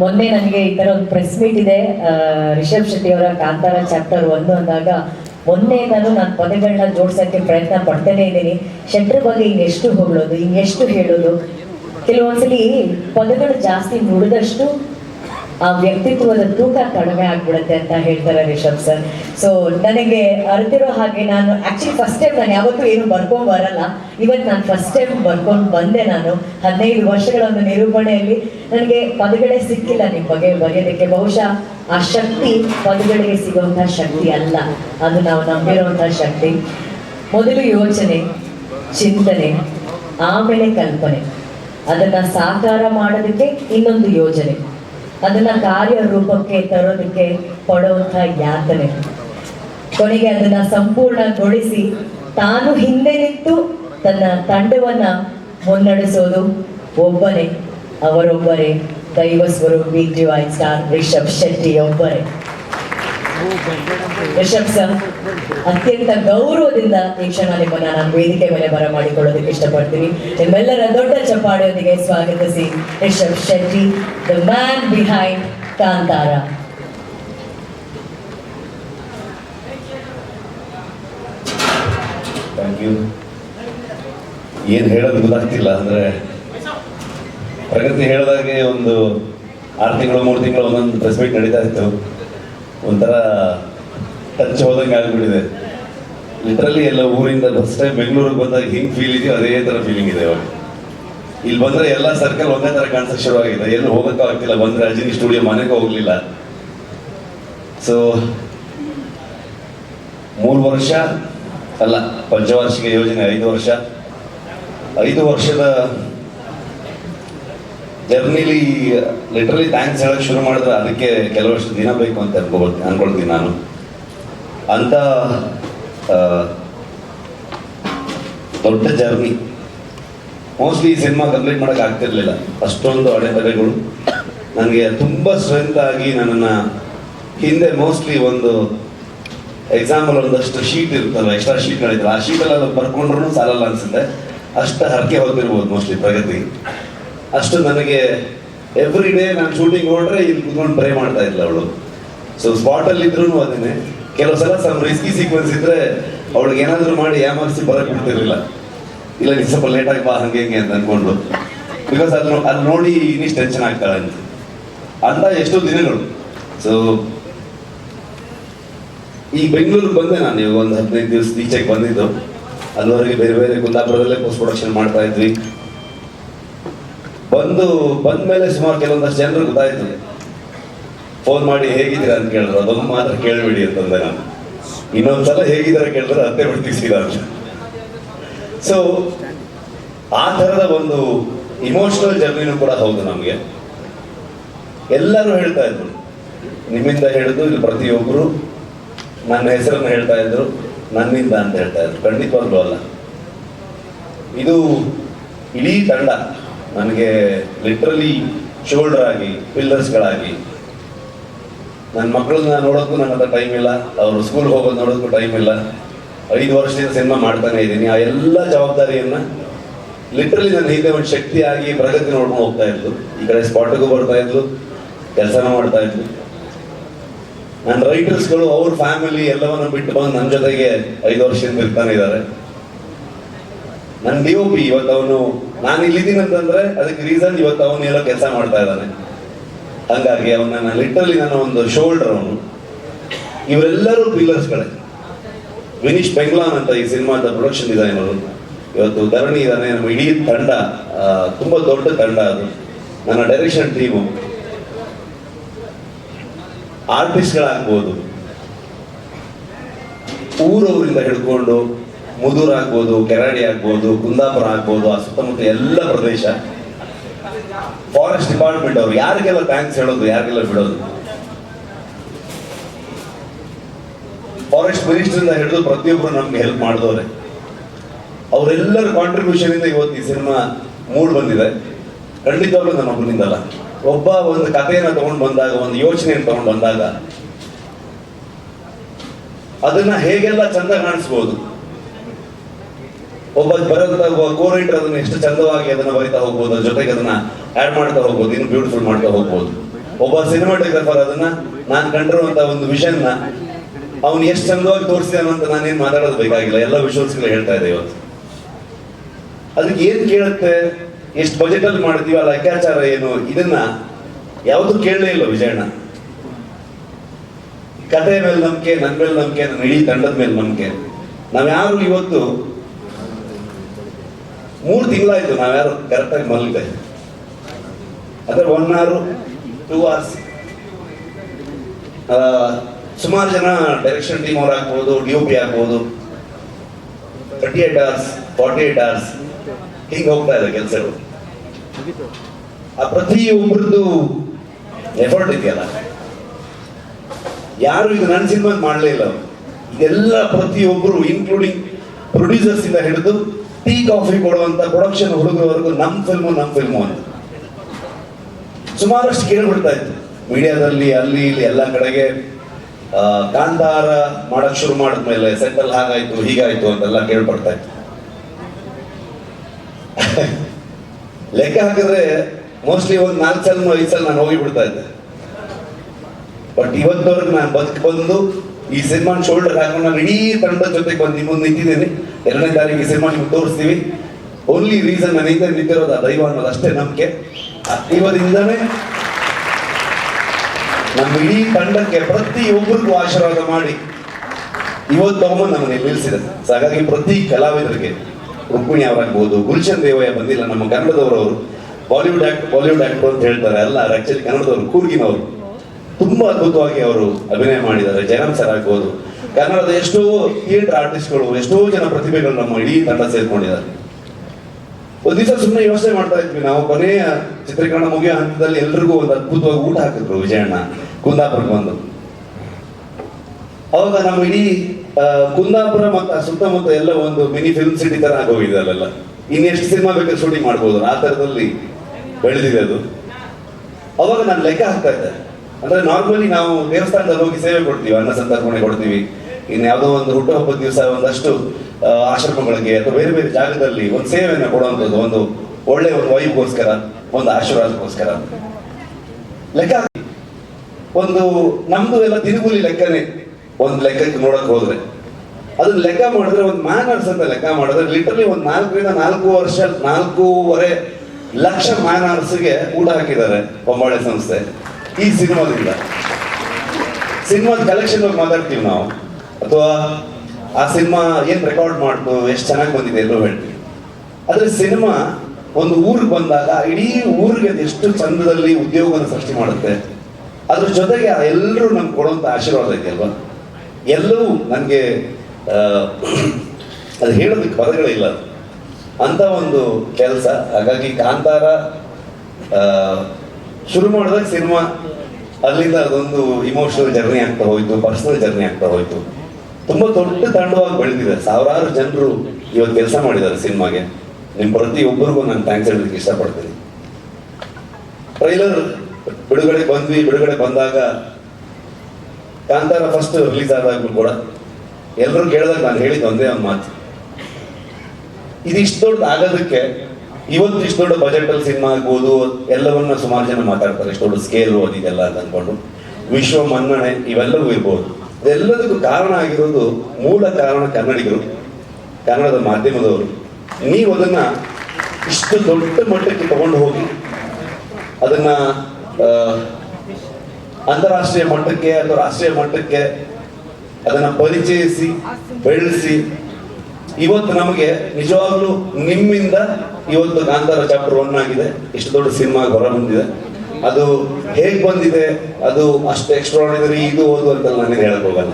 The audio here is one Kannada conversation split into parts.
ಮೊನ್ನೆ ನನಗೆ ಈ ತರ ಒಂದು ಪ್ರೆಸ್ ಮೀಟ್ ಇದೆ ರಿಷಬ್ ಶೆಟ್ಟಿ ಅವರ ಕಾಂತಾರ ಚಾಪ್ಟರ್ ಒಂದು ಅಂದಾಗ, ಮೊನ್ನೆ ನಾನು ನನ್ನ ಪದಗಳನ್ನ ಜೋಡ್ಸೋಕ್ಕೆ ಪ್ರಯತ್ನ ಪಡ್ತಾನೆ ಇದ್ದೀನಿ. ಶೆಟ್ಟರ್ ಬಗ್ಗೆ ಇನ್ನೆಷ್ಟು ಹೊಗಳೋದು ಎಷ್ಟು ಹೇಳೋದು. ಕೆಲವೊಂದ್ಸಲಿ ಪದಗಳು ಜಾಸ್ತಿ ನುಡಿದಷ್ಟು ಆ ವ್ಯಕ್ತಿತ್ವದ ತೂಕ ಕಡಿಮೆ ಆಗ್ಬಿಡುತ್ತೆ ಅಂತ ಹೇಳ್ತಾರೆ ರಿಷಬ್ ಸರ್. ಸೊ ನನಗೆ ಅರಿತಿರೋ ಹಾಗೆ ನಾನು ಆಕ್ಚುಲಿ ಫಸ್ಟ್ ಟೈಮ್ ನಾನು ಯಾವತ್ತೂ ಏನು ಬರ್ಕೊಂಡ್ ಬರಲ್ಲ. ಇವತ್ತು ನಾನು ಫಸ್ಟ್ ಟೈಮ್ ಬರ್ಕೊಂಡು ಬಂದೆ ನಾನು ಹದಿನೈದು ವರ್ಷಗಳ ಒಂದು ನಿರೂಪಣೆಯಲ್ಲಿ. ನನಗೆ ಪದಗಳೇ ಸಿಕ್ಕಿಲ್ಲ ನಿಮ್ಮ ಬಗ್ಗೆ ಬರೆಯೋದಕ್ಕೆ. ಬಹುಶಃ ಆ ಶಕ್ತಿ ಪದಗಳಿಗೆ ಸಿಗುವಂತಹ ಶಕ್ತಿ ಅಲ್ಲ. ಅದು ನಾವು ನಂಬಿರುವಂತಹ ಶಕ್ತಿ. ಮೊದಲು ಯೋಚನೆ, ಚಿಂತನೆ, ಆಮೇಲೆ ಕಲ್ಪನೆ. ಅದನ್ನ ಸಾಕಾರ ಮಾಡೋದಕ್ಕೆ ಇನ್ನೊಂದು ಯೋಜನೆ. ಅದನ್ನ ಕಾರ್ಯ ರೂಪಕ್ಕೆ ತರೋದಕ್ಕೆ ಕೊಡುವಂತ ಯಾತನೆ. ಕೊನೆಗೆ ಅದನ್ನ ಸಂಪೂರ್ಣಗೊಳಿಸಿ ತಾನು ಹಿಂದೆ ನಿಂತು ತನ್ನ ತಂಡವನ್ನ ಮುನ್ನಡೆಸೋದು ಒಬ್ಬನೇ, ಅವರೊಬ್ಬರೇ, ದೈವ ಸ್ವರೂಪಿ ಡಿವೈನ್ ಸ್ಟಾರ್ ರಿಷಬ್ ಶೆಟ್ಟಿ ಒಬ್ಬರೇ. ಸರ್ ಅತ್ಯಂತ ಗೌರವದಿಂದ ಈ ಕ್ಷಣ ನಿಮ್ಮನ್ನ ನಾನು ವೇದಿಕೆ ಮೇಲೆ ಬರಮಾಡಿಕೊಳ್ಳೋದಕ್ಕೆ ಇಷ್ಟಪಡ್ತೀನಿ. ನಿಮ್ಮೆಲ್ಲರ ದೊಡ್ಡ ಚಪ್ಪಾಳೆಯೊಂದಿಗೆ ಸ್ವಾಗತಿಸಿ Rishab Shetty the man behind Kantara. ಏನು ಹೇಳೋದು ಗೊತ್ತಾಗ್ತಿಲ್ಲ, ಅಂದ್ರೆ ಪ್ರಗತಿ ಹೇಳಿದಾಗೆ ಒಂದು ಆರು ತಿಂಗಳು, ಮೂರು ತಿಂಗಳು ಒಂದೊಂದು ಪ್ರೆಸ್ ಮೀಟ್ ನಡೀತಾ ಇತ್ತು. ಒಂಥರ ಟಚ್ ಹೋದಂಗೆ ಆಗ್ಬಿಟ್ಟಿದೆ. ಲಿಟ್ರಲಿ ಎಲ್ಲ ಊರಿಂದ ಫಸ್ಟ್ ಟೈಮ್ ಬೆಂಗಳೂರಿಗೆ ಬಂದಾಗ ಹಿಂಗೆ ಫೀಲ್ ಇದೆಯೋ ಅದೇ ಥರ ಫೀಲಿಂಗ್ ಇದೆ ಇವಾಗ. ಇಲ್ಲಿ ಬಂದರೆ ಎಲ್ಲ ಸರ್ಕಲ್ ಒಂದೇ ಥರ ಕಾಣಿಸೋಕೆ ಶುರುವಾಗಿದೆ. ಎಲ್ಲಿ ಹೋಗೋಕ್ಕೂ ಆಗ್ತಿಲ್ಲ. ಬಂದರೆ ಅಜಿನಿ ಸ್ಟುಡಿಯೋ ಮನೆಗೆ ಹೋಗಲಿಲ್ಲ. ಸೊ ಮೂರು ವರ್ಷ ಅಲ್ಲ, ಪಂಚವಾರ್ಷಿಕ ಯೋಜನೆ ಐದು ವರ್ಷ. ಐದು ವರ್ಷದ ಜರ್ನಿಲಿ ಲಿಟ್ರಲಿ ಥ್ಯಾಂಕ್ಸ್ ಹೇಳಕ್ ಶುರು ಮಾಡಿದ್ರೆ ಅದಕ್ಕೆ ಕೆಲವಷ್ಟು ದಿನ ಬೇಕು ಅಂತ ಅನ್ಕೊ ಅನ್ಕೊಳ್ತೀನಿ ನಾನು. ಅಂತ ದೊಡ್ಡ ಜರ್ನಿ ಮೋಸ್ಟ್ಲಿ ಈ ಸಿನಿಮಾ ಕಂಪ್ಲೀಟ್ ಮಾಡಕ್ ಆಗ್ತಿರ್ಲಿಲ್ಲ. ಅಷ್ಟೊಂದು ಅಡೆತಡೆಗಳು. ನನಗೆ ತುಂಬ ಸ್ಟ್ರೆಂತ್ ಆಗಿ ನನ್ನನ್ನು ಹಿಂದೆ ಮೋಸ್ಟ್ಲಿ ಒಂದು ಎಕ್ಸಾಂಪಲ್ ಒಂದಷ್ಟು ಶೀಟ್ ಇರುತ್ತಲ್ಲ ಎಕ್ಸ್ಟ್ರಾ ಶೀಟ್ಗಳಿದ್ರೆ ಆ ಶೀಟಲ್ಲೆಲ್ಲ ಬರ್ಕೊಂಡ್ರು ಸಾಲಲ್ಲ ಅನ್ಸುತ್ತೆ. ಅಷ್ಟು ಹರಕೆ ಹೋಗಿರ್ಬೋದು ಮೋಸ್ಟ್ಲಿ ಪ್ರಗತಿ. ಅಷ್ಟು ನನಗೆ ಎವ್ರಿ ಡೇ ನಾನು ಶೂಟಿಂಗ್ ಹೊರಟ್ರೆ ಇಲ್ಲಿ ಕುತ್ಕೊಂಡು ಪ್ರೇ ಮಾಡ್ತಾ ಇದ್ಲ ಅವಳು. ಸೊ ಸ್ಪಾಟಲ್ಲಿ ಇದ್ರೂ ಅದೇನೆ. ಕೆಲವು ಸಲ ಸಮ್ ರಿಸ್ಕಿ ಸೀಕ್ವೆನ್ಸ್ ಇದ್ರೆ ಅವಳಿಗೆ ಏನಾದರೂ ಮಾಡಿ ಯಾಮಾರಿಸಿ ಬರಕ್ ಬಿಡ್ತಿರ್ಲಿಲ್ಲ. ಇಲ್ಲ, ನೀನ್ ಸ್ವಲ್ಪ ಲೇಟಾಗಿ ಬಾ, ಹಂಗೆ ಹಿಂಗೆ ಅಂತ ಅನ್ಕೊಂಡು. ಬಿಕಾಸ್ ಅದು ಅದು ನೋಡಿ ಇನ್ನಿಷ್ಟು ಟೆನ್ಷನ್ ಆಗ್ತಾಳೆ ಅಂತ. ಅಂತ ಎಷ್ಟೋ ದಿನಗಳು. ಸೊ ಈ ಬೆಂಗಳೂರಿಗೆ ಬಂದೆ ನಾನು. ಇವಾಗ ಒಂದು ಹದಿನೈದು ದಿವಸ ಈಚೆಗೆ ಬಂದಿದ್ದು. ಅಲ್ಲಿವರೆಗೆ ಬೇರೆ ಬೇರೆ ಕುಂದಾಪುರದಲ್ಲೇ ಪೋಸ್ಟ್ ಪ್ರೊಡಕ್ಷನ್ ಮಾಡ್ತಾ ಇದ್ವಿ. ಬಂದು ಬಂದ ಮೇಲೆ ಸುಮಾರು ಕೆಲವೊಂದಷ್ಟು ಜನರು ಗೊತ್ತಾಯ್ತು. ಫೋನ್ ಮಾಡಿ ಹೇಗಿದ್ದೀರಾ ಅಂತ ಕೇಳಿದ್ರು. ಅದೊಂದು ಮಾತ್ರ ಕೇಳಬೇಡಿ ಅಂತಂದೆ ನಾನು. ಇನ್ನೊಂದ್ಸಲ ಹೇಗಿದ್ದಾರೆ ಕೇಳಿದ್ರೆ ಅದೇ ಬಿಡ್ತೀವಿ ಅಂತ. ಸೊ ಆ ಥರದ ಒಂದು ಇಮೋಷನಲ್ ಜರ್ನಿನೂ ಕೂಡ ಹೌದು ನಮಗೆ. ಎಲ್ಲರೂ ಹೇಳ್ತಾ ಇದ್ರು. ನಿಮ್ಮಿಂದ ಹಿಡಿದು ಇಲ್ಲಿ ಪ್ರತಿಯೊಬ್ಬರು ನನ್ನ ಹೆಸರನ್ನು ಹೇಳ್ತಾ ಇದ್ರು, ನನ್ನಿಂದ ಅಂತ ಹೇಳ್ತಾ ಇದ್ರು. ಖಂಡಿತವಾಗ್ಲೂ ಅಲ್ಲ. ಇದು ಇಡೀ ತಂಡ. ನನಗೆ ಲಿಟ್ರಲಿ ಶೋಲ್ಡರ್ ಆಗಿ ಪಿಲ್ಲರ್ಸ್ಗಳಾಗಿ ನನ್ನ ಮಕ್ಕಳನ್ನ ನೋಡೋಕ್ಕೂ ನನ್ನ ಹತ್ರ ಟೈಮ್ ಇಲ್ಲ, ಅವರು ಸ್ಕೂಲ್ಗೆ ಹೋಗೋದು ನೋಡೋಕ್ಕೂ ಟೈಮ್ ಇಲ್ಲ. ಐದು ವರ್ಷದಿಂದ ಸಿನಿಮಾ ಮಾಡ್ತಾನೆ ಇದ್ದೀನಿ. ಆ ಎಲ್ಲ ಜವಾಬ್ದಾರಿಯನ್ನ ಲಿಟ್ರಲಿ ನನ್ನ ಹಿಂದೆ ಒಂದು ಶಕ್ತಿಯಾಗಿ ಪ್ರಗತಿ ನೋಡ್ಕೊಂಡು ಹೋಗ್ತಾ ಇದ್ಲು. ಈ ಕಡೆ ಸ್ಪಾಟಿಗೂ ಬರ್ತಾ ಇದ್ಲು, ಕೆಲಸನೂ ಮಾಡ್ತಾ ಇದ್ಲು. ನನ್ನ ರೈಟರ್ಸ್ಗಳು ಅವ್ರ ಫ್ಯಾಮಿಲಿ ಎಲ್ಲವನ್ನು ಬಿಟ್ಟು ಬಂದು ನನ್ನ ಜೊತೆಗೆ ಐದು ವರ್ಷದಿಂದ ಇರ್ತಾನೆ ಇದ್ದಾರೆ ನನ್ನ ಡಿ ಒ ಪಿ ಇವತ್ತು ಅವನು ನಾನು ಇಲ್ಲಿದ್ದೀನಿ ಅಂತಂದ್ರೆ ಅದಕ್ಕೆ ರೀಸನ್ ಇವತ್ತು ಅವನು ಏನೋ ಕೆಲಸ ಮಾಡ್ತಾ ಇದ್ದಾನೆ. ಹಂಗಾಗಿ ಅವನ ಲಿಟ್ರಲಿ ನನ್ನ ಒಂದು ಶೋಲ್ಡರ್ ಅವನು. ಇವರೆಲ್ಲರೂ ಪಿಲ್ಲರ್ಸ್ಗಳೇ ವಿನೀಶ್ ಬೆಂಗ್ಲಾನ್ ಅಂತ ಈ ಸಿನಿಮಾದ ಪ್ರೊಡಕ್ಷನ್ ಡಿಸೈನರು ಇವತ್ತು ಧರಣಿ ಇದ್ದಾನೆ, ನಮ್ಮ ಇಡೀ ತಂಡ ತುಂಬಾ ದೊಡ್ಡ ತಂಡ ಅದು. ನನ್ನ ಡೈರೆಕ್ಷನ್ ಟೀಮು ಆರ್ಟಿಸ್ಟ್ಗಳಾಗ್ಬೋದು ಊರವರಿಂದ ಹಿಡ್ಕೊಂಡು ಮುದೂರ್ ಆಗ್ಬೋದು, ಕೆರಾಡಿ ಆಗ್ಬೋದು, ಕುಂದಾಪುರ ಆಗ್ಬೋದು, ಆ ಸುತ್ತಮುತ್ತ ಎಲ್ಲ ಪ್ರದೇಶ. ಫಾರೆಸ್ಟ್ ಡಿಪಾರ್ಟ್ಮೆಂಟ್ ಅವರು ಯಾರಿಗೆಲ್ಲ ಥ್ಯಾಂಕ್ಸ್ ಹೇಳೋದು, ಯಾರಿಗೆಲ್ಲ ಬಿಡೋದು? ಫಾರೆಸ್ಟ್ ಮಿನಿಸ್ಟರ್ ಹಿಡಿದು ಪ್ರತಿಯೊಬ್ಬರು ನಮ್ಗೆ ಹೆಲ್ಪ್ ಮಾಡಿದವ್ರೆ. ಅವರೆಲ್ಲರ ಕಾಂಟ್ರಿಬ್ಯೂಷನ್ ಇಂದ ಇವತ್ತು ಈ ಸಿನಿಮಾ ಮೂಡ್ ಬಂದಿದೆ. ಖಂಡಿತವಾಗ್ಲೂ ನನ್ನ ಒಬ್ಬನಿಂದಲ್ಲ. ಒಬ್ಬ ಒಂದು ಕಥೆಯನ್ನು ತಗೊಂಡು ಬಂದಾಗ, ಒಂದು ಯೋಚನೆಯನ್ನು ತಗೊಂಡು ಬಂದಾಗ, ಅದನ್ನ ಹೇಗೆಲ್ಲ ಚಂದ ಕಾಣಿಸ್ಬೋದು? ಒಬ್ಬ ಬರೋದ ಕೋರೈಟ್ ಅದನ್ನ ಎಷ್ಟು ಚಂದವಾಗಿ ಅದನ್ನ ಬರಿತಾ ಹೋಗ್ಬೋದು ಜೊತೆಗೆ ಅದನ್ನ ಆಡ್ ಮಾಡ್ತಾ ಹೋಗ್ಬೋದು, ಇನ್ನು ಬ್ಯೂಟಿಫುಲ್ ಮಾಡ್ತಾ ಹೋಗ್ಬೋದು. ಒಬ್ಬ ಸಿನಿಮಾಟೋಗ್ರಫರ್ ಅದನ್ನ ನಾನು ಕಂಡಿರುವಂತ ಒಂದು ವಿಷನ್ನ ಅವನು ಎಷ್ಟು ಚಂದವಾಗಿ ತೋರಿಸಿದಾನ ಅಂತ ನಾನೇನು ಮಾತಾಡೋದು ಬೇಕಾಗಿಲ್ಲ. ಎಲ್ಲ ವಿಶ್ವಾಸಗಳು ಹೇಳ್ತಾ ಇದೆ ಇವತ್ತು. ಅದಕ್ಕೆ ಏನ್ ಕೇಳುತ್ತೆ? ಎಷ್ಟು ಬಜೆಟ್ ಅಲ್ಲಿ ಮಾಡಿದೀವಿ ಆ ಲೆಕ್ಕಾಚಾರ ಏನು? ಇದನ್ನ ಯಾವುದು ಕೇಳಲೇ ಇಲ್ಲ ವಿಜಯಣ್ಣ. ಕತೆ ಮೇಲೆ ನಂಬಿಕೆ ನನ್ನ ಮೇಲೆ ನಂಬಿಕೆ ನನ್ನ ಇಡೀ ತಂಡದ ಮೇಲೆ ನಂಬಿಕೆ. ನಾವ್ಯಾರು ಇವತ್ತು ಮೂರು ತಿಂಗಳಾಯ್ತು ನಾವ್ಯಾರು ಕರೆಕ್ಟಾಗಿ ಮಲಗಿದೆ ಅಂದ್ರೆ ಒನ್ ಅವರ್ ಟೂ ಅವರ್ಸ್ ಸುಮಾರು ಜನ ಡೈರೆಕ್ಷನ್ ಟೀಮ್ ಅವ್ರು ಹಾಕ್ಬೋದು ಡಿ ಒ ಪಿ ಹಾಕ್ಬೋದು thirty eight hours forty eight hours ಹೀಗೆ ಹೋಗ್ತಾ ಇದೆ ಕೆಲಸಗಳು. ಆ ಪ್ರತಿಯೊಬ್ಬರದ್ದು ಎಫರ್ಟ್ ಇದೆಯಲ್ಲ. ಯಾರು ಇದು ನನ್ನ ಸಿನಿಮಾ ಮಾಡಲೇ ಇಲ್ಲ. ಇದೆಲ್ಲ ಪ್ರತಿಯೊಬ್ಬರು ಇನ್ಕ್ಲೂಡಿಂಗ್ ಪ್ರೊಡ್ಯೂಸರ್ಸ್ ಇಂದ ಹಿಡಿದು ಟೀ ಕಾಫಿ ಕೊಡುವಂತ ಪ್ರೊಡಕ್ಷನ್ ಹುಡುಗರವರೆಗೂ ನಮ್ಮ ಫಿಲ್ಮು ನಮ್ಮ ಫಿಲ್ಮು ಅಂತ. ಸುಮಾರಷ್ಟು ಕೇಳ್ಬಿಡ್ತಾ ಇತ್ತು. ಮೀಡಿಯಾದಲ್ಲಿ, ಅಲ್ಲಿ, ಇಲ್ಲಿ, ಎಲ್ಲ ಕಡೆಗೆ ಕಾಂತಾರ ಮಾಡಕ್ ಶುರು ಮಾಡಿದ್ಮೇಲೆ ಸೆಂಟ್ರಲ್ ಹಾಗಾಯ್ತು, ಹೀಗಾಯ್ತು ಅಂತೆಲ್ಲ ಕೇಳ್ಪಡ್ತಾ ಇತ್ತು. ಲೆಕ್ಕ ಹಾಕಿದ್ರೆ ಮೋಸ್ಟ್ಲಿ ಒಂದು ನಾಲ್ಕು ಸಲ ಐದು ಸಲ ನಾನು ಹೋಗಿ ಬಿಡ್ತಾ ಇದ್ದೆ. ಬಟ್ ಇವತ್ತವರೆಗೂ ನಾನು ಬದುಕು ಬಂದು ಈ ಸಿನಿಮಾ ಶೋಲ್ಡರ್ ಹಾಕೊಂಡು ನಾನು ಇಡೀ ತಂಡದ ಜೊತೆಗೆ ಬಂದು ನಿಮ್ಮ ಮುಂದೆ ನಿಂತಿದ್ದೀನಿ. ಎರಡನೇ ತಾರೀಕು ಸಿನಿಮಾ ನಿಮ್ಗೆ ತೋರಿಸ್ತೀವಿ. ಓನ್ಲಿ ರೀಸನ್ ನನ್ನ ಹಿಂದೆ ನಿಂತಿರೋದು ಆ ದೈವ ಅನ್ನೋದು ಅಷ್ಟೇ ನಂಬಿಕೆ. ದೈವದಿಂದನೇ ನಮ್ಮ ಇಡೀ ತಂಡಕ್ಕೆ ಪ್ರತಿಯೊಬ್ಬರಿಗೂ ಆಶೀರ್ವಾದ ಮಾಡಿ ಇವತ್ತು ಅವನು ನಮಗೆ ನಿಲ್ಲಿಸಿದೆ. ಹಾಗಾಗಿ ಪ್ರತಿ ಕಲಾವಿದರಿಗೆ ರುಕ್ಮಿಣಿ ಅವರಾಗ್ಬೋದು ಗುಲ್ಶನ್ ದೇವಯ್ಯ ಬಂದಿಲ್ಲ, ನಮ್ಮ ಕನ್ನಡದವರವರು ಬಾಲಿವುಡ್ ಆಕ್ಟ್ ಬಾಲಿವುಡ್ ಆಕ್ಟರ್ ಅಂತ ಹೇಳ್ತಾರೆ ಅಲ್ಲ ಆಕ್ಚುಲಿ ಕನ್ನಡದವರು, ಕೂರ್ಗಿನವರು. ತುಂಬಾ ಅದ್ಭುತವಾಗಿ ಅವರು ಅಭಿನಯ ಮಾಡಿದ್ದಾರೆ. ಜಯರಾಮ್ ಸರ್ ಆಗ್ಬೋದು. ಕನ್ನಡದ ಎಷ್ಟೋ ಥಿಯೇಟರ್ ಆರ್ಟಿಸ್ಟ್ಗಳು, ಎಷ್ಟೋ ಜನ ಪ್ರತಿಭೆಗಳು ನಮ್ಮ ಇಡೀ ತಂಡ ಸೇರ್ಕೊಂಡಿದ್ದಾರೆ. ಒಂದ್ ದಿವಸ ಸುಮ್ಮನೆ ಯೋಚನೆ ಮಾಡ್ತಾ ಇದ್ವಿ. ನಾವು ಕೊನೆಯ ಚಿತ್ರೀಕರಣ ಮುಗಿಯೋ ಹಂತದಲ್ಲಿ ಎಲ್ರಿಗೂ ಒಂದು ಅದ್ಭುತವಾಗಿ ಊಟ ಹಾಕಿದ್ರು ವಿಜಯಣ್ಣ ಕುಂದಾಪುರಕ್ಕೆ ಬಂದು. ಅವಾಗ ನಮ್ಮ ಇಡೀ ಕುಂದಾಪುರ ಮತ್ತು ಸುತ್ತಮುತ್ತ ಎಲ್ಲ ಒಂದು ಮಿನಿ ಫಿಲ್ಮ್ ಸಿಟಿ ತರ ಆಗೋಗಿದೆ ಅಲ್ಲೆಲ್ಲ. ಇನ್ನೆಷ್ಟು ಸಿನಿಮಾ ಬೇಕಾದ್ರೆ ಶೂಟಿಂಗ್ ಮಾಡ್ಬೋದು. ಆ ತರದಲ್ಲಿ ಬೆಳೆದಿದೆ ಅದು. ಅವಾಗ ನಾನು ಲೆಕ್ಕ ಹಾಕ್ತಾ ಇದ್ದೆ. ಅಂದ್ರೆ ನಾರ್ಮಲಿ ನಾವು ದೇವಸ್ಥಾನದಲ್ಲಿ ಹೋಗಿ ಸೇವೆ ಕೊಡ್ತೀವಿ, ಅನ್ನ ಸಂತರ್ಪಣೆ ಕೊಡ್ತೀವಿ. ಇನ್ನು ಯಾವುದೋ ಒಂದು ಹುಟ್ಟುಹಬ್ಬದ ದಿವಸ ಒಂದಷ್ಟು ಆಶ್ರಮಗಳಿಗೆ ಅಥವಾ ಬೇರೆ ಬೇರೆ ಜಾಗದಲ್ಲಿ ಒಂದು ಸೇವೆಯನ್ನು ಕೊಡುವಂಥದ್ದು, ಒಂದು ಒಳ್ಳೆಯ ಒಂದು ವಾಯುಗೋಸ್ಕರ ಒಂದು ಆಶೀರ್ವಾದಕ್ಕೋಸ್ಕರ. ಲೆಕ್ಕ ಒಂದು ನಮ್ದು ಎಲ್ಲ ದಿನಗೂಲಿ ಲೆಕ್ಕನೇ. ಒಂದು ಲೆಕ್ಕಕ್ಕೆ ನೋಡಕ್ ಹೋದ್ರೆ. ಅದನ್ನ ಲೆಕ್ಕ ಮಾಡಿದ್ರೆ ಒಂದು ಮ್ಯಾನರ್ಸ್ ಅಂತ ಲೆಕ್ಕ ಮಾಡಿದ್ರೆ ಲಿಟರ್ಲಿ ಒಂದು ನಾಲ್ಕರಿಂದ ನಾಲ್ಕು ವರ್ಷ, ನಾಲ್ಕೂವರೆ ಲಕ್ಷ ಮ್ಯಾನರ್ಸ್ಗೆ ಊಟ ಹಾಕಿದ್ದಾರೆ ಬೊಂಬಾಳೆ ಸಂಸ್ಥೆ. ಈ ಸಿನಿಮಾದಿಂದ. ಸಿನಿಮಾದ ಕಲೆಕ್ಷನ್ ಬಗ್ಗೆ ಮಾತಾಡ್ತೀವಿ ನಾವು. ಅಥವಾ ಆ ಸಿನಿಮಾ ಏನ್ ರೆಕಾರ್ಡ್ ಮಾಡ್ತು, ಎಷ್ಟು ಚೆನ್ನಾಗಿ ಬಂದಿದೆ ಎಲ್ಲರೂ ಹೇಳ್ತೀವಿ. ಆದ್ರೆ ಸಿನಿಮಾ ಒಂದು ಊರಿಗೆ ಬಂದಾಗ, ಇಡೀ ಊರಿಗೆ ಎಷ್ಟು ಚಂದದಲ್ಲಿ ಉದ್ಯೋಗವನ್ನು ಸೃಷ್ಟಿ ಮಾಡುತ್ತೆ. ಅದ್ರ ಜೊತೆಗೆ ಎಲ್ಲರೂ ನಮ್ಗೆ ಕೊಡುವಂತ ಆಶೀರ್ವಾದ ಐತೆ ಅಲ್ವಾ? ಎಲ್ಲವೂ ನನಗೆ ಅದು ಹೇಳೋದಕ್ಕೆ ಪದಗಳಿಲ್ಲ. ಅಂತ ಒಂದು ಕೆಲಸ. ಹಾಗಾಗಿ ಕಾಂತಾರ ಶುರು ಮಾಡಿದಾಗ ಸಿನಿಮಾ, ಅಲ್ಲಿಂದ ಅದೊಂದು ಇಮೋಷನಲ್ ಜರ್ನಿ ಆಗ್ತಾ ಹೋಯ್ತು ಪರ್ಸನಲ್ ಜರ್ನಿ ಆಗ್ತಾ ಹೋಯ್ತು. ತುಂಬಾ ದೊಡ್ಡ ತಂಡವಾಗಿ ಬೆಳೆದಿದೆ. ಸಾವಿರಾರು ಜನರು ಇವತ್ತು ಕೆಲಸ ಮಾಡಿದ್ದಾರೆ ಸಿನಿಮಾಗೆ. ನಿಮ್ ಪ್ರತಿಯೊಬ್ಬರಿಗೂ ನಾನು ಥ್ಯಾಂಕ್ಸ್ ಹೇಳಲಿಕ್ಕೆ ಇಷ್ಟಪಡ್ತೀನಿ. ಟ್ರೈಲರ್ ಬಿಡುಗಡೆ ಬಂದ್ವಿ, ಬಿಡುಗಡೆ ಬಂದಾಗ ಕಾಂತಾರ ಫಸ್ಟ್ ರಿಲೀಸ್ ಆದಾಗ ಕೂಡ ಎಲ್ಲರೂ ಕೇಳಿದಾಗ ನಾನು ಹೇಳಿದ್ದು ಒಂದೇ ಒಂದು ಮಾತು. ಇದಿಷ್ಟು ದೊಡ್ಡ ಆಗೋದಕ್ಕೆ ಇವತ್ತು ಇಷ್ಟು ದೊಡ್ಡ ಬಜೆಟ್ ಅಲ್ಲಿ ಸಿನಿಮಾ ಆಗ್ಬೋದು, ಎಲ್ಲವನ್ನ ಸುಮಾರು ಜನ ಮಾತಾಡ್ತಾರೆ. ಇಷ್ಟು ದೊಡ್ಡ ಸ್ಕೇಲ್ ಅದಿದೆಲ್ಲ ಅಂತ ಅನ್ಕೊಂಡು ವಿಶ್ವ ಮನ್ನಣೆ ಇವೆಲ್ಲವೂ ಇರ್ಬೋದು. ಇದೆಲ್ಲದಕ್ಕೂ ಕಾರಣ ಆಗಿರೋದು ಮೂಲ ಕಾರಣ ಕನ್ನಡಿಗರು, ಕನ್ನಡದ ಮಾಧ್ಯಮದವರು. ನೀವು ಅದನ್ನ ಇಷ್ಟು ದೊಡ್ಡ ಮಟ್ಟಕ್ಕೆ ತಗೊಂಡು ಹೋಗಿ, ಅದನ್ನ ಅಂತಾರಾಷ್ಟ್ರೀಯ ಮಟ್ಟಕ್ಕೆ ಅಥವಾ ರಾಷ್ಟ್ರೀಯ ಮಟ್ಟಕ್ಕೆ ಅದನ್ನ ಪರಿಚಯಿಸಿ, ಬೆಳೆಸಿ ಇವತ್ತು ನಮಗೆ ನಿಜವಾಗ್ಲೂ ನಿಮ್ಮಿಂದ ಇವತ್ತು ಕಾಂತಾರ ಚಾಪ್ಟರ್ ಒನ್ ಆಗಿದೆ. ಇಷ್ಟು ದೊಡ್ಡ ಸಿನಿಮಾ ಹೊರ ಬಂದಿದೆ. ಅದು ಹೇಗೆ ಬಂದಿದೆ, ಅದು ಅಷ್ಟು ಎಕ್ಸ್ಟ್ರಾಡಿನರಿ ಇದು ಓದು ಅಂತ ನನಗೆ ಹೇಳಕ್ ಹೋಗಲ್ಲ.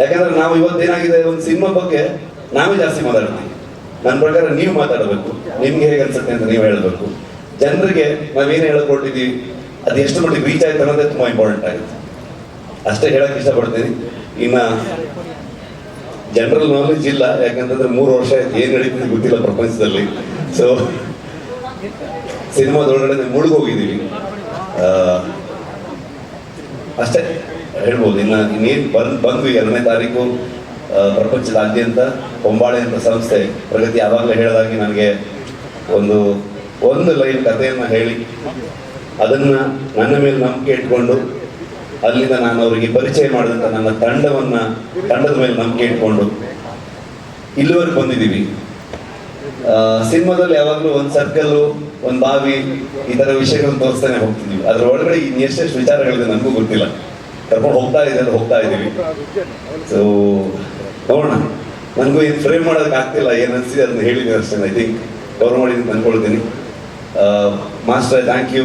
ಯಾಕಂದ್ರೆ ನಾವು ಇವತ್ತೇನಾಗಿದೆ ಒಂದು ಸಿನಿಮಾ ಬಗ್ಗೆ ನಾವೇ ಜಾಸ್ತಿ ಮಾತಾಡ್ತೀವಿ. ನನ್ನ ಪ್ರಕಾರ ನೀವು ಮಾತಾಡಬೇಕು. ನಿಮ್ಗೆ ಹೇಗೆ ಅನ್ಸುತ್ತೆ ಅಂತ ನೀವು ಹೇಳಬೇಕು. ಜನರಿಗೆ ನಾವೇನು ಹೇಳ್ಕೊಟ್ಟಿದ್ದೀವಿ, ಅದು ಎಷ್ಟು ಮಟ್ಟಿಗೆ ರೀಚ್ ಆಯ್ತು ಅನ್ನೋದೇ ತುಂಬಾ ಇಂಪಾರ್ಟೆಂಟ್ ಆಗುತ್ತೆ. ಅಷ್ಟೇ ಹೇಳಕ್ ಇಷ್ಟಪಡ್ತೀನಿ. ಇನ್ನ ಜನರಲ್ ನಾಲೆಜ್ ಇಲ್ಲ, ಯಾಕಂತಂದ್ರೆ ಮೂರು ವರ್ಷ ಆಯ್ತು, ಏನ್ ನಡೀತಿದೆ ಗೊತ್ತಿಲ್ಲ ಪ್ರಪಂಚದಲ್ಲಿ. ಸೊ ಸಿನಿಮಾದೊಳಗಡೆ ಮುಳುಗೋಗಿದ್ದೀವಿ ಅಷ್ಟೇ ಹೇಳ್ಬೋದು, ಇನ್ನ ಇನ್ನೇನು ಬಂದ್ ಬಂದ್ವಿ ಎರಡನೇ ತಾರೀಕು ಪ್ರಪಂಚದಾದ್ಯಂತ ಹೊಂಬಾಳೆ ಅಂತ ಸಂಸ್ಥೆ ಪ್ರಗತಿ ಯಾವಾಗಲೇ ಹೇಳಿದಾಗೆ ನನಗೆ ಒಂದು ಒಂದು ಲೈನ್ ಕಥೆಯನ್ನು ಹೇಳಿ, ಅದನ್ನ ನನ್ನ ಮೇಲೆ ನಂಬಿಕೆ ಇಟ್ಕೊಂಡು ಅಲ್ಲಿಂದ ನಾನು ಅವರಿಗೆ ಪರಿಚಯ ಮಾಡಿದಂಥ ನನ್ನ ತಂಡವನ್ನ, ತಂಡದ ಮೇಲೆ ನಂಬಿಕೆ ಇಟ್ಕೊಂಡು ಇಲ್ಲಿವರೆಗೆ ಬಂದಿದ್ದೀವಿ. ಸಿನಿಮಾದಲ್ಲಿ ಯಾವಾಗಲೂ ಒಂದು ಸರ್ಕಲ್ಲು ಒಂದು ಬಾವಿ, ಈ ಥರ ವಿಷಯಗಳನ್ನು ತೋರಿಸ್ತಾನೆ ಹೋಗ್ತಿದ್ವಿ ಅದ್ರ ಒಳಗಡೆ ಇನ್ನು ಎಷ್ಟೆಷ್ಟು ವಿಚಾರಗಳಿದೆ ನನಗೂ ಗೊತ್ತಿಲ್ಲ. ಕರ್ಕೊಂಡು ಹೋಗ್ತಾ ಇದೆ ಹೋಗ್ತಾ ಇದ್ದೀವಿ. ಸೊ ನೋಡೋಣ. ನನಗೂ ಏನು ಫ್ರೇಮ್ ಮಾಡೋದಕ್ಕೆ ಆಗ್ತಿಲ್ಲ, ಏನು ಅನಿಸಿದೆ ಅದನ್ನ ಹೇಳಿದ್ದೀನಿ ಅಷ್ಟೇ ಐ ಥಿಂಕ್ ಕವರ್ ಮಾಡಿ ಅಂದ್ಕೊಳ್ತೀನಿ master thank you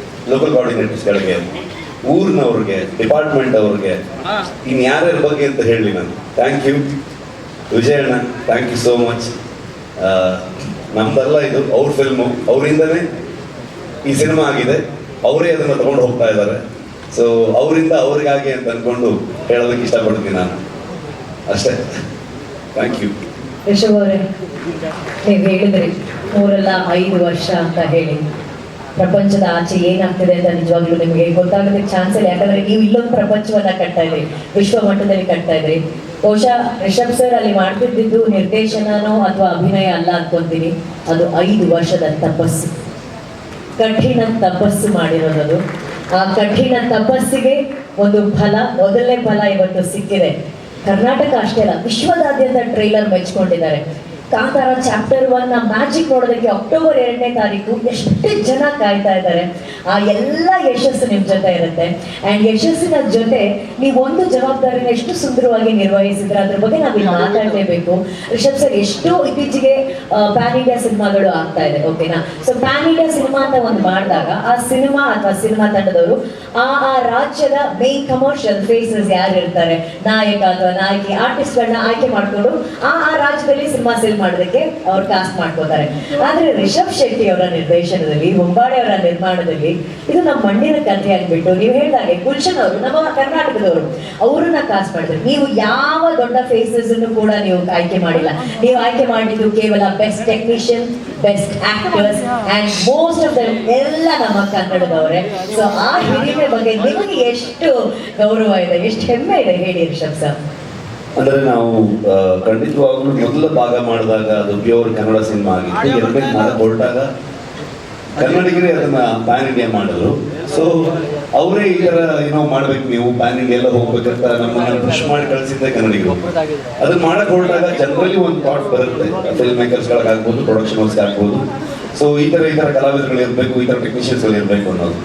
local ಕೋಆರ್ಡಿನೇಟರ್ಸ್ಗಳಿಗೆ ಊರಿನವ್ರಿಗೆ department ಅವ್ರಿಗೆ ಇನ್ನು ಯಾರ್ಯಾರ ಬಗ್ಗೆ ಅಂತ ಹೇಳಿ ನಾನು. ಥ್ಯಾಂಕ್ ಯು ವಿಜಯಣ್ಣ ಥ್ಯಾಂಕ್ ಯು ಸೋ ಮಚ್ ನಮ್ದಲ್ಲ ಇದು ಅವ್ರ ಫಿಲ್ಮು ಅವರಿಂದನೇ ಈ ಸಿನಿಮಾ ಆಗಿದೆ. ಅವರೇ ಅದನ್ನು ತಗೊಂಡು ಹೋಗ್ತಾ ಇದ್ದಾರೆ. ಸೊ ಅವರಿಂದ ಅವ್ರಿಗಾಗಿ ಅಂತ ಅನ್ಕೊಂಡು ಹೇಳೋದಕ್ಕೆ ಇಷ್ಟಪಡ್ತೀನಿ ನಾನು. ಅಷ್ಟೇ. ಥ್ಯಾಂಕ್ ಯು ರಿಷಬ್ ಅವರೇ ನೀವು ಹೇಳಿದ್ರಿ ಮೂರಲ್ಲ ಐದು ವರ್ಷ ಅಂತ ಹೇಳಿ. ಪ್ರಪಂಚದ ಆಚೆ ಏನಾಗ್ತಿದೆ ಅಂತ ನಿಜವಾಗ್ಲೂ ನಿಮಗೆ ಗೊತ್ತಾಗೋದಕ್ಕೆ ಚಾನ್ಸ್ ಇಲ್ಲ ಯಾಕಂದ್ರೆ ನೀವು ಇಲ್ಲೊಂದು ಪ್ರಪಂಚವನ್ನ ಕಟ್ತಾ ಇದ್ರಿ, ವಿಶ್ವ ಮಟ್ಟದಲ್ಲಿ ಕಟ್ತಾ ಇದ್ರಿ. ಬಹುಶಃ ರಿಷಬ್ ಸರ್ ಅಲ್ಲಿ ಮಾಡ್ತಿದ್ದಿದ್ದು ನಿರ್ದೇಶನನೋ ಅಥವಾ ಅಭಿನಯ ಅಲ್ಲ ಅನ್ಕೊಂತೀನಿ. ಅದು ಐದು ವರ್ಷದ ತಪಸ್ಸು. ಕಠಿಣ ತಪಸ್ಸು ಮಾಡಿರೋದು ಆ ಕಠಿಣ ತಪಸ್ಸಿಗೆ ಒಂದು ಫಲ, ಮೊದಲನೇ ಫಲ ಇವತ್ತು ಸಿಕ್ಕಿದೆ. ಕರ್ನಾಟಕ ಅಷ್ಟೇ ಅಲ್ಲ, ವಿಶ್ವದಾದ್ಯಂತ ಟ್ರೈಲರ್ ಮೆಚ್ಕೊಂಡಿದ್ದಾರೆ. ಕಾಂತಾರ ಚಾಪ್ಟರ್ ಒನ್ ಮ್ಯಾಜಿಕ್ ನೋಡೋದಕ್ಕೆ ಅಕ್ಟೋಬರ್ ಎರಡನೇ ತಾರೀಕು ಎಷ್ಟು ಜನ ಕಾಯ್ತಾ ಇದ್ದಾರೆ, ಆ ಎಲ್ಲ ಯಶಸ್ಸು ನಿಮ್ಮ ಜೊತೆ ಇರುತ್ತೆ. ಅಂಡ್ ಯಶಸ್ಸಿನ ಜೊತೆ ನೀವು ಒಂದು ಜವಾಬ್ದಾರಿನ ಎಷ್ಟು ಸುಂದರವಾಗಿ ನಿರ್ವಹಿಸಿದ್ರೆ ಅದ್ರ ಬಗ್ಗೆ ನಾವು ಮಾತಾಡಲೇಬೇಕು. ರಿಷಬ್ ಸರ್, ಎಷ್ಟು ಇತ್ತೀಚೆಗೆ ಪ್ಯಾನ್ ಇಂಡಿಯಾ ಸಿನಿಮಾಗಳು ಆಗ್ತಾ ಇದೆ ಓಕೆನಾ ಸೊ ಪ್ಯಾನ್ ಇಂಡಿಯಾ ಸಿನಿಮಾ ಅಂತ ಒಂದು ಮಾಡಿದಾಗ, ಆ ಸಿನಿಮಾ ಅಥವಾ ಸಿನಿಮಾ ತಂಡದವರು ಆ ಆ ರಾಜ್ಯದ ಮೇನ್ ಕಮರ್ಷಿಯಲ್ ಫೇಸಸ್ ಯಾರು ಇರ್ತಾರೆ? ನಾಯಕ ಅಥವಾ ನಾಯಕಿ ಆರ್ಟಿಸ್ಟ್ಗಳನ್ನ ಆಯ್ಕೆ ಮಾಡ್ಕೊಂಡು ಆ ಆ ರಾಜ್ಯದಲ್ಲಿ ಸಿನಿಮಾ ಸೇಲ್ ಮಾಡೋದಕ್ಕೆ ಅವ್ರು ಕಾಸ್ಟ್ ಮಾಡ್ಕೋತಾರೆ. ಆದ್ರೆ ರಿಷಬ್ ಶೆಟ್ಟಿ ಅವರ ನಿರ್ದೇಶನದಲ್ಲಿ ಹೊಂಬಾಳೆ ಅವರ ನಿರ್ಮಾಣದಲ್ಲಿ ಇದು ನಮ್ಮ ಮಣ್ಣಿನ ಕಥೆ ಅಂದ್ಬಿಟ್ಟು ನೀವು ಹೇಳಿದಾಗೆ ಗುಲ್ಶನ್ ಅವರು, ನಮ್ಮ ಕರ್ನಾಟಕದವರು, ಅವರನ್ನ ಕಾಸ್ಟ್ ಮಾಡಿದ್ರು. ನೀವು ಯಾವ ದೊಡ್ಡ ಫೇಸಸ್ ಅನ್ನು ಕೂಡ ನೀವು ಆಯ್ಕೆ ಮಾಡಿಲ್ಲ. ನೀವು ಆಯ್ಕೆ ಮಾಡಿದ್ದು ಕೇವಲ best technician best actors and most of them ಎಲ್ಲ ನಮ್ಮ ಕನ್ನಡದವರೇ. ಸೊ ಆ ಹಿರಿಮೆ ಬಗ್ಗೆ ನಿಮಗೆ ಎಷ್ಟು ಗೌರವ ಇದೆ, ಎಷ್ಟು ಹೆಮ್ಮೆ ಇದೆ ಹೇಳಿ ರಿಷಬ್ ಸರ್ ಅಂದ್ರೆ ನಾವು ಖಂಡಿತವಾಗ್ಲೂ ಮೊದಲ ಭಾಗ ಮಾಡಿದಾಗ ಅದು ಪ್ಯೂರ್ ಕನ್ನಡ ಸಿನಿಮಾ ಆಗಿತ್ತು. ಎರಡನೇ ಭಾಗ ಹೊರಟಾಗ ಕನ್ನಡಿಗರೇ ಅದನ್ನ ಪ್ಯಾನ್ ಇಂಡಿಯಾ ಮಾಡಿದ್ರು. ಸೊ ಅವರೇ ಈ ತರ ಏನೋ ಮಾಡ್ಬೇಕು ನೀವು ಪ್ಯಾನ್ ಇಂಡಿಯಾ ಎಲ್ಲ ಹೋಗ್ಬೇಕಂತ ನಮ್ಮನ್ನ ಪುಷ್ ಮಾಡಿ ಕಳಿಸಿದ್ದೆ ಕನ್ನಡಿಗರು. ಅದನ್ನ ಮಾಡಕ್ ಹೊರಟಾಗ ಜನರಲಿ ಒಂದು ಥಾಟ್ ಬರುತ್ತೆ. ಫಿಲ್ಮ್ ಮೇಕರ್ಸ್ಗಳಾಗ್ಬೋದು ಪ್ರೊಡಕ್ಷನ್ ಹೌಸ್ ಆಗ್ಬೋದು. ಸೊ ಈ ತರ ಈ ತರ ಕಲಾವಿದರುಗಳು ಇರಬೇಕು ಈ ತರ ಟೆಕ್ನಿಷಿಯನ್ಸ್ಗಳು ಇರಬೇಕು ಅನ್ನೋದು.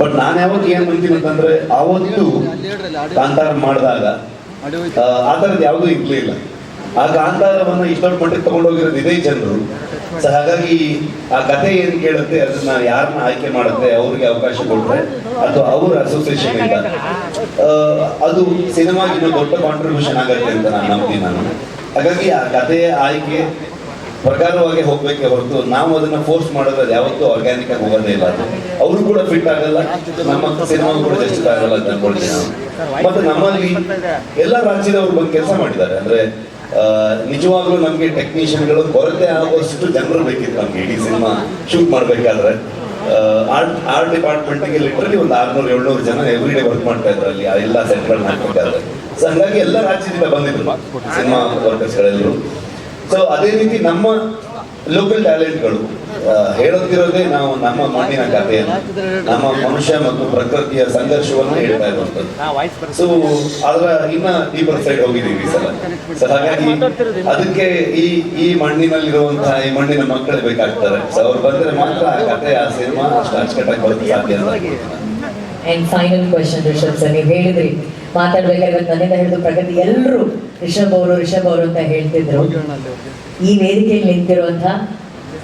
ಬಟ್ ನಾನು ಯಾವತ್ತು ಏನ್ ಮಾಡ್ತೀನಿ ಅಂತಂದ್ರೆ ಆವತ್ತು ಕಾಂತಾರ ಮಾಡಿದಾಗ ಆ, ಥರದ್ದು ಯಾವುದೂ ಇರಲಿಲ್ಲ ಆ ಕಾಂತಾರವನ್ನು ಇಷ್ಟೊಂದು ಮಟ್ಟಕ್ಕೆ ತಗೊಂಡೋಗಿರೋದು ಇದೇ ಜನರು. ಸೊ ಹಾಗಾಗಿ ಆ ಕತೆ ಏನ್ ಕೇಳುತ್ತೆ ಅದನ್ನ ಯಾರನ್ನ ಆಯ್ಕೆ ಮಾಡುತ್ತೆ ಅವ್ರಿಗೆ ಅವಕಾಶ ಕೊಟ್ರೆ ಅಥವಾ ಅವ್ರ ಅಸೋಸಿಯೇಷನ್ ಇಂದ? ಅದು ಸಿನಿಮಾಗಿನ ದೊಡ್ಡ ಕಾಂಟ್ರಿಬ್ಯೂಷನ್ ಆಗತ್ತೆ ಅಂತ ನಾನು ನಂಬ್ತೀನಿ ನಾನು. ಹಾಗಾಗಿ ಆ ಕಥೆಯ ಆಯ್ಕೆ ಪ್ರಕಾರವಾಗಿ ಹೋಗ್ಬೇಕೆ ಹೊರತು ನಾವು ಅದನ್ನ ಫೋರ್ಸ್ ಮಾಡೋದು ಯಾವತ್ತೂ ಆರ್ಗ್ಯಾನಿಕ್ ಆಗಿ ಹೋಗೋದೇ ಇಲ್ಲ ಅದು. ಅವರು ಕೂಡ ಫಿಟ್ ಆಗಲ್ಲ, ನಮ್ಮ ಸಿನಿಮಾ ಕೂಡ ಜಸ್ಟ್ ಆಗಲ್ಲ ಅಂತ ಅನ್ಕೊಳ್ತೀನಿ ಮತ್ತೆ ನಮ್ಮಲ್ಲಿ ಎಲ್ಲ ರಾಜ್ಯದವರು ಬಂದು ಕೆಲಸ ಮಾಡಿದ್ದಾರೆ. ಅಂದ್ರೆ ನಿಜವಾಗ್ಲೂ ನಮ್ಗೆ ಟೆಕ್ನಿಷಿಯನ್ಗಳು ಕೊರತೆ ಆಗುವಷ್ಟು ಜನರು ಬೇಕಿತ್ತು ನಮ್ಗೆ ಇಡೀ ಸಿನಿಮಾ ಶೂಟ್ ಮಾಡ್ಬೇಕಾದ್ರೆ. ಆರ್ಟ್ ಆರ್ಟ್ ಡಿಪಾರ್ಟ್ಮೆಂಟ್ಗೆ ಲಿಟ್ರಲಿ ಒಂದು ಆರ್ನೂರು, ಏಳ್ನೂರು ಜನ ಎವ್ರಿ ಡೇ ವರ್ಕ್ ಮಾಡ್ತಾ ಇದ್ರು ಅಲ್ಲಿ ಎಲ್ಲ ಎಲ್ಲ ಸೆಟ್ಗಳನ್ನ ಹಾಕ್ಬೇಕಾದ್ರೆ. ಸೊ ಹಂಗಾಗಿ ಎಲ್ಲ ರಾಜ್ಯದಿಂದ ಬಂದಿದ್ರು ಸಿನಿಮಾ ವರ್ಕರ್ಸ್ಗಳೆಲ್ಲರೂ ಸೊ ಅದೇ ರೀತಿ ನಮ್ಮ ಲೋಕಲ್ ಟ್ಯಾಲೆಂಟ್ಗಳು ಹೇಳುತ್ತಿರೋದೇ ನಾವು ನಮ್ಮ ಮಣ್ಣಿನ ಕಥೆಯನ್ನು, ನಮ್ಮ ಮನುಷ್ಯ ಮತ್ತು ಪ್ರಕೃತಿಯ ಸಂಘರ್ಷವನ್ನು ಹೇಳ್ತಾ ಇರುವಂತದ್ದು ಸೊ ಅದರ ಇನ್ನ ಡೀಪರ್ ಸೈಡ್ ಹೋಗಿದ್ದೀವಿ ಸಲ. ಸೊ ಹಾಗಾಗಿ ಅದಕ್ಕೆ ಈ ಈ ಮಣ್ಣಿನಲ್ಲಿರುವಂತಹ, ಈ ಮಣ್ಣಿನ ಮಕ್ಕಳು ಬೇಕಾಗ್ತಾರೆ. ಸೊ ಅವ್ರು ಬಂದ್ರೆ ಮಾತ್ರ ಆ ಕಥೆ, ಆ ಸಿನಿಮಾ ಅಷ್ಟು ಅಚ್ಚುಕಟ್ಟಾಗಿ ಬರೋದು ಸಾಧ್ಯ ಅಂತ. ಫೈನಲ್ ಹೇಳಿದ್ರಿ ಮಾತಾಡ್ಬೇಕಾದ್ರೆ ನನ್ನಿಂದ ಹಿಡಿದು ಪ್ರಗತಿ ಎಲ್ಲರೂ ರಿಷಬ್ ಅವರು ರಿಷಬ್ ಅವರು ಅಂತ ಹೇಳ್ತಿದ್ರು. ಈ ವೇದಿಕೆಯಲ್ಲಿ ನಿಂತಿರುವಂತ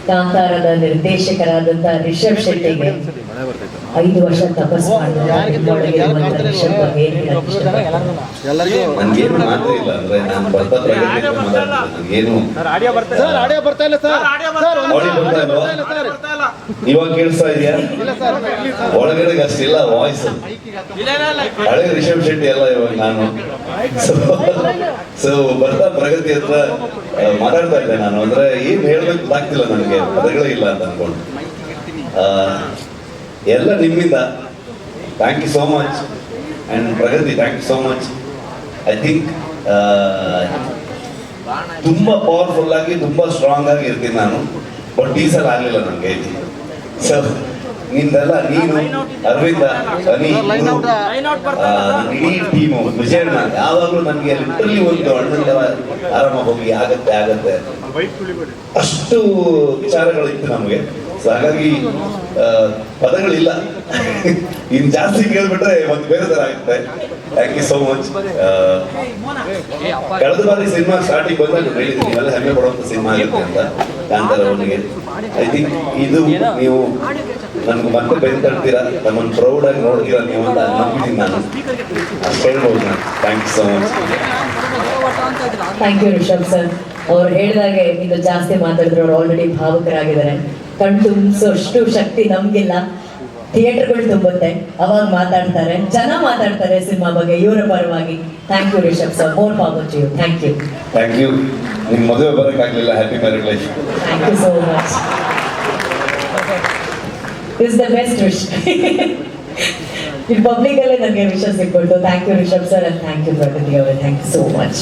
ಕಾಂತಾರದ ನಿರ್ದೇಶಕರಾದಂತ ರಿಷಬ್ ಶೆಟ್ಟಿಗೆ ಐದು ವರ್ಷ ತಪಸ್ಸು ನಾನು ಇವಾಗ ಕೇಳಿಸ್ತಾ ಇದೆಯಾ? ಒಳಗಡೆ ಅಷ್ಟಿಲ್ಲ ವಾಯ್ಸ್ ಹಳೆ ರಿಷಬ್ ಶೆಟ್ಟಿ ಎಲ್ಲ ಇವಾಗ ನಾನು. ಸೊ ಬರ್ತಾ ಪ್ರಗತಿ ಹತ್ರ ಮಾತಾಡ್ತಾ ಇದ್ದೆ ನಾನು. ಅಂದ್ರೆ ಏನ್ ಹೇಳ್ಬೇಕು ಗೊತ್ತಾಗ್ತಿಲ್ಲ ನನಗೆ ಪದಗಳೇ ಇಲ್ಲ ಅಂತ ಅನ್ಕೊಂಡು. ಎಲ್ಲ ನಿಮ್ಮಿಂದ thank you so much and Pragati thank you so much I think ತುಂಬಾ ಪವರ್ಫುಲ್ ಆಗಿ, ತುಂಬಾ ಸ್ಟ್ರಾಂಗ್ ಆಗಿ ಇರ್ತೀನಿ ನಾನು. ಬಟ್ ಈ ಸಲ ಆಗಲಿಲ್ಲ ನನಗೆ ಸೊ ನಿಂದೆಲ್ಲ ನೀನು ಅರವಿಂದ ಇಡೀ ಟೀಮು ವಿಜಯಣ್ಣ ಯಾವಾಗಲೂ ನನಗೆ ಲಿಟ್ರಲಿ ಒಂದು ಅಣ್ಣನ ಆರಾಮ ಹೋಗಿ ಆಗತ್ತೆ ಆಗತ್ತೆ ಅಷ್ಟು ವಿಚಾರಗಳಿತ್ತು ನಮಗೆ. ಸೊ ಹಾಗಾಗಿ ಪದಗಳಿಲ್ಲ. ಇನ್ ಜಾಸ್ತಿ ಕೇಳ್ಬಿಟ್ರೆ ಮತ್ತೆ ಬೇರೆ ತರ ಆಗುತ್ತೆ. ಥ್ಯಾಂಕ್ ಯು ಸೋ ಮಚ್ ಕಳೆದ ಬಾರಿ ಸಿನಿಮಾ ಸ್ಟಾರ್ಟಿಂಗ್ ಬಂದಾಗ ಹೇಳಿದ್ದೀನಿ ನೀವೆಲ್ಲ ಹೆಮ್ಮೆ ಪಡುವಂತ ಸಿನಿಮಾ ಆಗುತ್ತೆ ಅಂತ ಕಾಂತಾರ ಅವನಿಗೆ. ಐ ಥಿಂಕ್ ಇದು ನೀವು ನನ್ಗೆ ಮತ್ತೆ ಬೆನ್ ತಡ್ತೀರಾ ನಮ್ಮನ್ನು ಪ್ರೌಡ್ ಆಗಿ ನೋಡ್ತೀರಾ ನೀವು ಅಂತ ನಂಬಿದ್ದೀನಿ ನಾನು. ಹೇಳ್ಬೋದು ನಾನು. Thank you so much thank you Rishab sir ಅವ್ರು ಹೇಳಿದಾಗೆ ಇದು ಜಾಸ್ತಿ ಮಾತಾಡಿದ್ರು ಅವ್ರು ಆಲ್ರೆಡಿ ಭಾವುಕರಾಗಿದ್ದಾರೆ. ಕಣ್ ತುಂಬಿಸೋಷ್ಟು ಶಕ್ತಿ ನಮ್ಗಿಲ್ಲ. ಥಿಯೇಟರ್ಗಳು ತುಂಬುತ್ತೆ. ಅವಾಗ ಮಾತಾಡ್ತಾರೆ. ಜನ ಮಾತಾಡ್ತಾರೆ ಸಿನಿಮಾ ಬಗ್ಗೆ. ಇವರ ಪರವಾಗಿ. Thank you Rishab sir more power to you thank you thank you ನಿಮ್ಮ ಮದುವೆ ಬರೋಕ್ಕಾಗಲಿಲ್ಲ. Happy marriage life thank you so much is the best wish ಇಲ್ಲಿ ಪಬ್ಲಿಕ್ ಅಲ್ಲೇ ನನಗೆ ವಿಷ ಸಿಕ್ಬಿಟ್ಟು thank you Rishab sir and thank you Pragati ಅವರೇ. Thank you so much